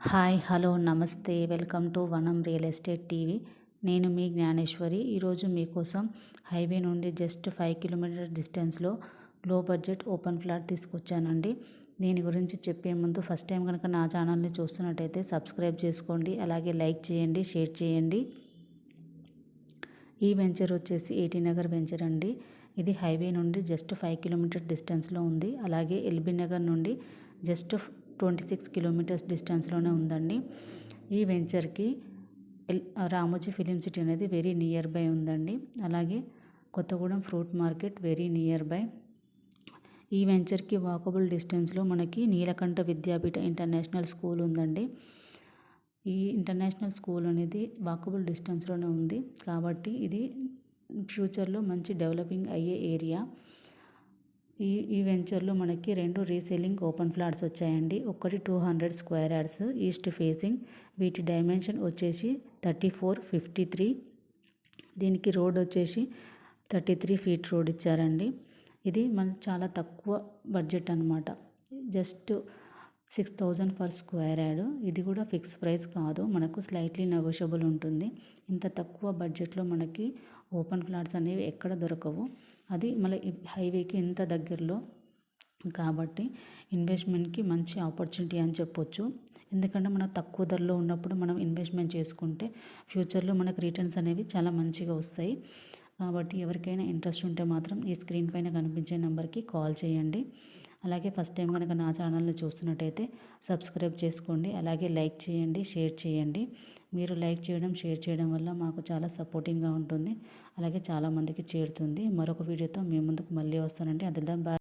Hi hello namaste. Welcome to Vanam real estate TV. నేను మీ జ్ఞానేశ్వరి. ఈరోజు మీకోసం హైవే నుండి జస్ట్ ఫైవ్ కిలోమీటర్ డిస్టెన్స్లో లో బడ్జెట్ ఓపెన్ ఫ్లాట్ తీసుకొచ్చానండి. దీని గురించి చెప్పే ముందు ఫస్ట్ టైం కనుక నా ఛానల్ని చూస్తున్నట్టయితే సబ్స్క్రైబ్ చేసుకోండి. అలాగే లైక్ చేయండి షేర్ చేయండి. ఈ వెంచర్ వచ్చేసి ఏటీ నగర్ వెంచర్ అండి. ఇది హైవే నుండి జస్ట్ ఫైవ్ కిలోమీటర్ డిస్టెన్స్లో ఉంది. అలాగే ఎల్బీ నగర్ నుండి జస్ట్ ట్వంటీ సిక్స్ కిలోమీటర్స్ డిస్టెన్స్లోనే ఉందండి. ఈ వెంచర్కి ఎల్ రామోజీ ఫిలిం సిటీ అనేది వెరీ నియర్ బై ఉందండి. అలాగే Kothagudem fruit market very near by. ఈ వెంచర్కి వాకబుల్ డిస్టెన్స్లో మనకి నీలకంఠ విద్యాపీఠ ఇంటర్నేషనల్ స్కూల్ ఉందండి. ఈ ఇంటర్నేషనల్ స్కూల్ అనేది వాకబుల్ డిస్టెన్స్లోనే ఉంది. కాబట్టి ఇది ఫ్యూచర్లో మంచి డెవలపింగ్ అయ్యే ఏరియా. ఈ ఈ వెంచర్లో మనకి రెండు రీసేలింగ్ ఓపెన్ ఫ్లాట్స్ వచ్చాయండి. ఒకటి two hundred square yards east facing. వీటి డైమెన్షన్ వచ్చేసి థర్టీ ఫోర్ ఫిఫ్టీ త్రీ. దీనికి రోడ్ వచ్చేసి థర్టీ త్రీ ఫీట్ రోడ్ ఇచ్చారండి. ఇది మన చాలా తక్కువ బడ్జెట్ అనమాట just six thousand per square yard. ఇది కూడా ఫిక్స్ ప్రైస్ కాదు. మనకు స్లైట్లీ నెగోషియబుల్ ఉంటుంది. ఇంత తక్కువ బడ్జెట్లో మనకి ఓపెన్ ఫ్లాట్స్ అనేవి ఎక్కడ దొరకవు. అది మళ్ళీ హైవేకి ఇంత దగ్గరలో కాబట్టి ఇన్వెస్ట్మెంట్కి మంచి ఆపర్చునిటీ అని చెప్పొచ్చు. ఎందుకంటే మనకు తక్కువ ధరలో ఉన్నప్పుడు మనం ఇన్వెస్ట్మెంట్ చేసుకుంటే ఫ్యూచర్లో మనకు రిటర్న్స్ అనేవి చాలా మంచిగా వస్తాయి. కాబట్టి ఎవరికైనా ఇంట్రెస్ట్ ఉంటే మాత్రం ఈ స్క్రీన్ పైన కనిపించే నెంబర్కి కాల్ చేయండి. అలాగే ఫస్ట్ టైం కనుక నా ఛానల్ని చూస్తున్నట్టయితే సబ్స్క్రైబ్ చేసుకోండి. అలాగే లైక్ చేయండి షేర్ చేయండి. మీరు లైక్ చేయడం షేర్ చేయడం వల్ల మాకు చాలా సపోర్టింగ్గా ఉంటుంది. అలాగే చాలామందికి చేరుతుంది. మరొక వీడియోతో మీ ముందుకు మళ్ళీ వస్తానండి. అదిదా బాయ్.